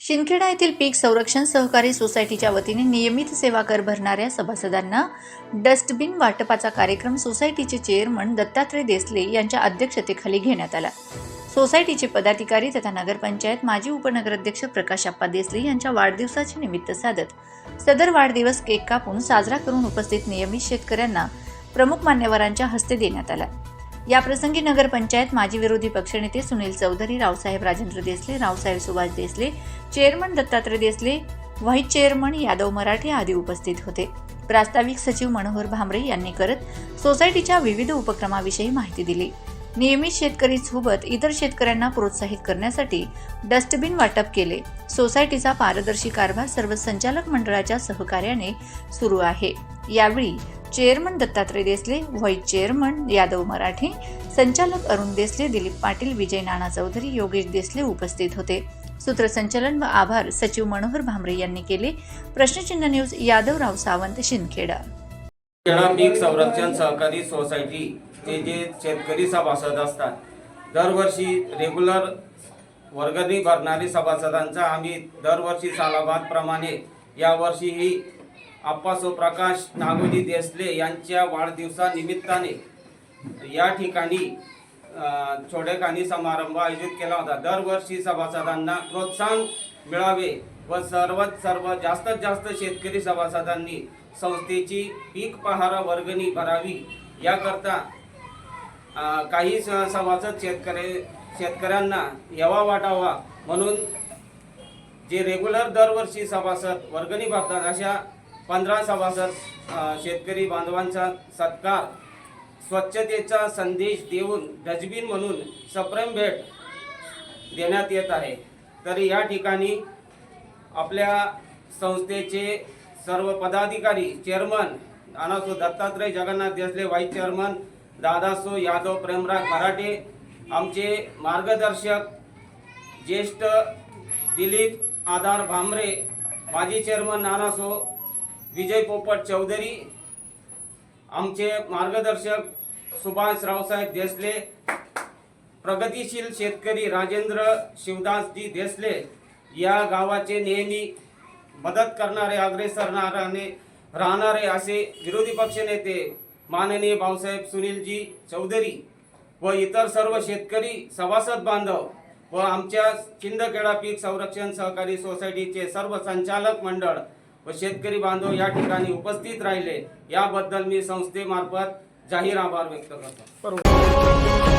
शिंदखेडा येथील पीक संरक्षण सहकारी सोसायटीच्या वतीने नियमित सेवा कर भरणाऱ्या सभासदांना डस्टबिन वाटपाचा कार्यक्रम सोसायटीचे चेअरमन दत्तात्रय देसले यांच्या अध्यक्षतेखाली घेण्यात आला. सोसायटीचे पदाधिकारी तथा नगरपंचायत माजी उपनगराध्यक्ष प्रकाश आप्पा देसले यांच्या वाढदिवसाचे निमित्त साधत सदर वाढदिवस केक कापून साजरा करून उपस्थित नियमित शेतकऱ्यांना प्रमुख मान्यवरांच्या हस्ते देण्यात आला. याप्रसंगी नगरपंचायत माजी विरोधी पक्षनेते Sunil Chaudhari Raosaheb Rajendra Desale Raosaheb Subhash Desale chairman Dattatray Desale vice chairman Yadav Marathe आदी उपस्थित होते. प्रास्ताविक सचिव मनोहर भामरे यांनी करत सोसायटीच्या विविध उपक्रमाविषयी माहिती दिली. नियमित शेतकरी सोबत इतर शेतकऱ्यांना प्रोत्साहित करण्यासाठी डस्टबिन वाटप केले. सोसायटीचा पारदर्शी कारभार सर्व संचालक मंडळाच्या सहकार्याने सुरू आहे. यावेळी chairman Dattatray Desale vice chairman Yadav Marathe संचालक अरुण देसले दिलीप पाटील विजय नाना चौधरी योगेश देसले उपस्थित होते. सूत्रसंचालन व आभार सचिव मनोहर भामरे यांनी केले. प्रश्नचिन्ह न्यूज यादवराव सावंत शिंदखेडा. पीक संरक्षण सहकारी सोसायटीचे जे शेतकरी सभासद असतात दरवर्षी रेग्युलर वर्गणी भरणारी सभासदांचा आम्ही दरवर्षी सालाबादप्रमाणे यावर्षीही आप्पासो प्रकाश नागोजी देसले यांच्या वाढदिवसानिमित्ताने या ठिकाणी अ, छोडेखानी समारंभ आयोजित केला होता. दरवर्षी सभासदांना प्रोत्साहन मिळावे व सर्वात सर्व जास्तीत जास्त शेतकरी सभासदांनी संस्थेची पीक पहारा वर्गणी भरावी. याकरता काही स- सभासद शेतकरी शेतकऱ्यांना यावा वाटावा म्हणून जे रेग्युलर दरवर्षी सभासद वर्गणी भरतात अशा पंधरा सभासद शेतकरी बांधवांचा सत्कार स्वच्छतेचा संदेश देऊन डस्टबिन म्हणून सप्रेम भेट देण्यात येत आहे. तर या ठिकाणी आपल्या संस्थेचे सर्व पदाधिकारी chairman Nanaso Dattatray Jagannath Desale vice chairman Dadaso Yadav Premraj Marathe आमचे मार्गदर्शक ज्येष्ठ दिलीप आधार भामरे माजी चेअरमन नानासो विजय पोपट चौधरी आमचे मार्गदर्शक सुभाष रावसाहेब देसले प्रगतिशील शेतकरी राजेंद्र शिवदासजी देसले या गावाचे नेहमी मदत करणारे अग्रेसर राहणारे राहणारे असे विरोधी पक्ष नेते माननीय भाऊसाहेब सुनीलजी चौधरी व इतर सर्व शेतकरी सभासद बांधव व आमच्या चिंदखेडा पीक संरक्षण सहकारी सोसायटीचे सर्व संचालक मंडळ व शेतकरी बांधव या ठिकाणी उपस्थित राहिले. याबद्दल मी संस्थेमार्फत जाहीर आभार व्यक्त करतो.